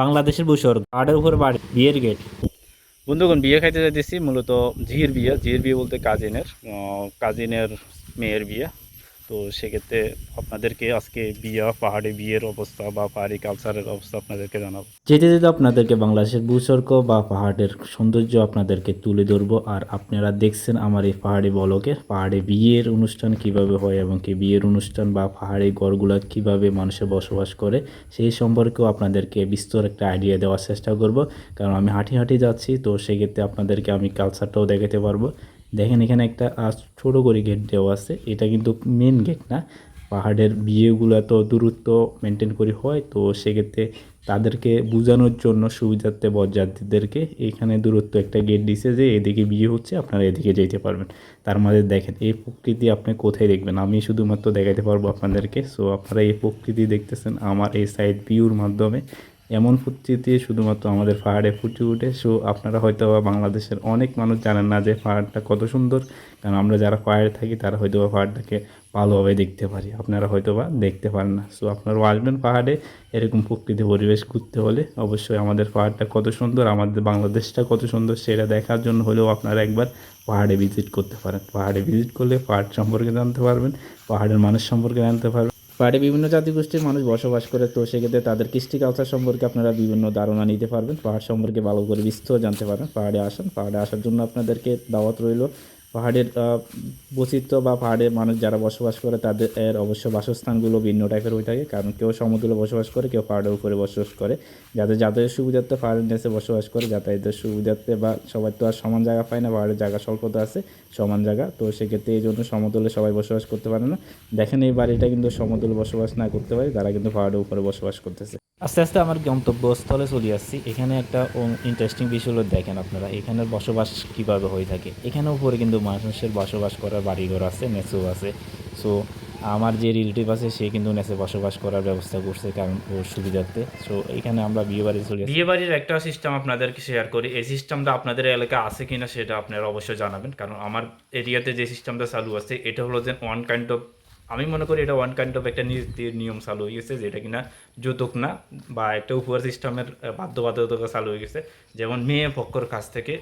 বাংলাদেশের বুসর পাহাড়ের উপর বাড়ি, বিয়ের গেট। বন্ধুগণ, বিয়ে খাইতে যাইতেছি, মূলত ঝির বিয়ে। ঝির বিয়ে বলতে কাজিনের কাজিনের মেয়ের বিয়ে। তো সেক্ষেত্রে আপনাদেরকে আজকে বিয়ে, পাহাড়ে বিয়ের অবস্থা বা পাহাড়ি কালচারের অবস্থা আপনাদেরকে জানাব। যেতে যেতে আপনাদেরকে বাংলাদেশের ভূস্বর্গ বা পাহাড়ের সৌন্দর্য আপনাদেরকে তুলে ধরবো। আর আপনারা দেখছেন আমার এই পাহাড়ি বলকে পাহাড়ে বিয়ের অনুষ্ঠান কীভাবে হয় এবং কি বিয়ের অনুষ্ঠান বা পাহাড়ি ঘরগুলা কীভাবে মানুষে বসবাস করে, সেই সম্পর্কেও আপনাদেরকে বিস্তর একটা আইডিয়া দেওয়ার চেষ্টা করব। কারণ আমি হাঁটি হাঁটি যাচ্ছি, তো সেক্ষেত্রে আপনাদেরকে আমি কালচারটাও দেখাতে পারব। দেখেন এখানে একটা ছোট করে গেট দেওয়া আছে। এটা কিন্তু মেন গেট না। পাহাড়ের বিয়েগুলো তো দূরত্ব মেনটেন করে হয়, তো সেক্ষেত্রে তাদেরকে বোঝানোর জন্য সুবিধার্থে বরযাত্রীদেরকে এখানে দূরত্ব একটা গেট দিছে যে এদিকে বিয়ে হচ্ছে, আপনারা এদিকে যেতে পারবেন। তার মাঝে দেখেন, এই প্রকৃতি আপনি কোথায় দেখবেন? আমি শুধুমাত্র দেখাতে পারব আপনাদেরকে। সো আপনারা এই প্রকৃতি দেখতেছেন আমার এই সাইড ভিউর মাধ্যমে। এমন প্রকৃতি শুধুমাত্র আমাদের পাহাড়ে ফুটে উঠে সো আপনারা হয়তো বা বাংলাদেশের অনেক মানুষ জানেন না যে পাহাড়টা কত সুন্দর। কারণ আমরা যারা পাহাড়ে থাকি, তারা হয়তো বা পাহাড়টাকে ভালোভাবে দেখতে পারি। আপনারা হয়তো বা দেখতে পারেন না। সো আপনারাও আসবেন পাহাড়ে এরকম প্রকৃতি পরিবেশ ঘুরতে হলে। অবশ্যই আমাদের পাহাড়টা কত সুন্দর, আমাদের বাংলাদেশটা কত সুন্দর, সেটা দেখার জন্য হলেও আপনারা একবার পাহাড়ে ভিজিট করতে পারেন। পাহাড়ে ভিজিট করলে পাহাড় সম্পর্কে জানতে পারবেন, পাহাড়ের মানুষ সম্পর্কে জানতে পারবেন। পাহাড়ে বিভিন্ন জাতিগোষ্ঠীর মানুষ বসবাস করে, তো সেক্ষেত্রে তাদের কৃষ্টি কালচার সম্পর্কে আপনারা বিভিন্ন ধারণা নিতে পারবেন। পাহাড় সম্পর্কে ভালো করে বিস্তর জানতে পারবেন। পাহাড়ে আসেন। পাহাড়ে আসার জন্য আপনাদেরকে দাওয়াত রইল পাহাড়ের আহ, বৈচিত্র্য বা পাহাড়ে মানুষ যারা বসবাস করে তাদের এর অবশ্য বাসস্থানগুলো ভিন্ন টাইপের হয়ে থাকে। কারণ কেউ সমুদ্রে বসবাস করে কেউ পাহাড়ের উপরে বসবাস করে। যাদের যাতায়াতের সুবিধার্থে পাহাড়ের নিচে বসবাস করে যাতায়াতের সুবিধার্থে বা সবাই তো আর সমান জায়গা পায় না পাহাড়ের জায়গা স্বল্পতা আছে সমান জায়গা। তো সেক্ষেত্রে এই জন্য সমতলে সবাই বসবাস করতে পারে না। দেখেন এই বাড়িটা কিন্তু সমতলে বসবাস না করতে পারে তারা কিন্তু পাহাড়ের উপরে বসবাস করতেছে। আস্তে আস্তে আমার গন্তব্যস্থলে চলে আসছি। এখানে একটা ইন্টারেস্টিং বিষয় হলো দেখেন আপনারা, এখানে বসবাস কীভাবে হয়ে থাকে। এখানে উপরে কিন্তু মানুষের বসবাস করার বাড়িঘর আছে নেচু আছে। সো আমার যে রিলেটিভ আছে, সে কিন্তু নেচে বসবাস করার ব্যবস্থা করছে কারণ ওর সুবিধার্থে। সো এখানে আমরা বিয়ে বাড়ি চলে বিয়ে বাড়ির একটা সিস্টেম আপনাদেরকে শেয়ার করি। এই সিস্টেমটা আপনাদের এলাকা আছে কিনা, সেটা আপনারা অবশ্যই জানাবেন। কারণ আমার এরিয়াতে যে সিস্টেমটা চালু আছে, এটা হলো যে ওয়ান কাইন্ড অফ আমি মনে করি এটা ওয়ান কাইন্ড অফ একটা নিয়ম চালু হয়ে গেছে, যেটা কিনা যৌতুক না, বা একটা উপহার সিস্টেমের বাধ্যবাধকতা চালু হয়ে গেছে। যেমন মেয়ে পক্ষর কাছ থেকে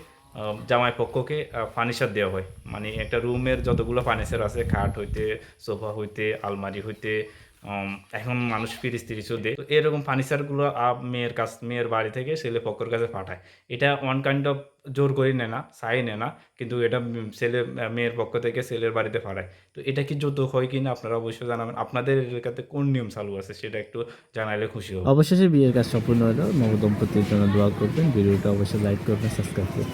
জামাই পক্ষকে ফার্নিচার দেওয়া হয়। মানে একটা রুমের যতগুলো ফার্নিচার আছে, খাট হইতে, সোফা হইতে, আলমারি হইতে এখন মানুষ ফ্রিজ তিরিশও দেয় তো এরকম ফার্নিচারগুলো আপ মেয়ের কাছ, মেয়ের বাড়ি থেকে ছেলে পক্ষর কাছে পাঠায়। এটা ওয়ান কাইন্ড অফ জোর করে নেয় না চাই নেয় না, কিন্তু এটা ছেলে মেয়ের পক্ষ থেকে ছেলের বাড়িতে পাঠায়। তো এটা কি যৌতুক হয় কি না আপনারা অবশ্যই জানাবেন। আপনাদের এলাকাতে কোন নিয়ম চালু আছে সেটা একটু জানাইলে খুশি হব। অবশেষে বিয়ের কাজ সম্পূর্ণ হলো। নবদম্পতির জন্য দোয়া করবেন। ভিডিওটা অবশ্যই লাইক করবেন সাবস্ক্রাইব করবেন।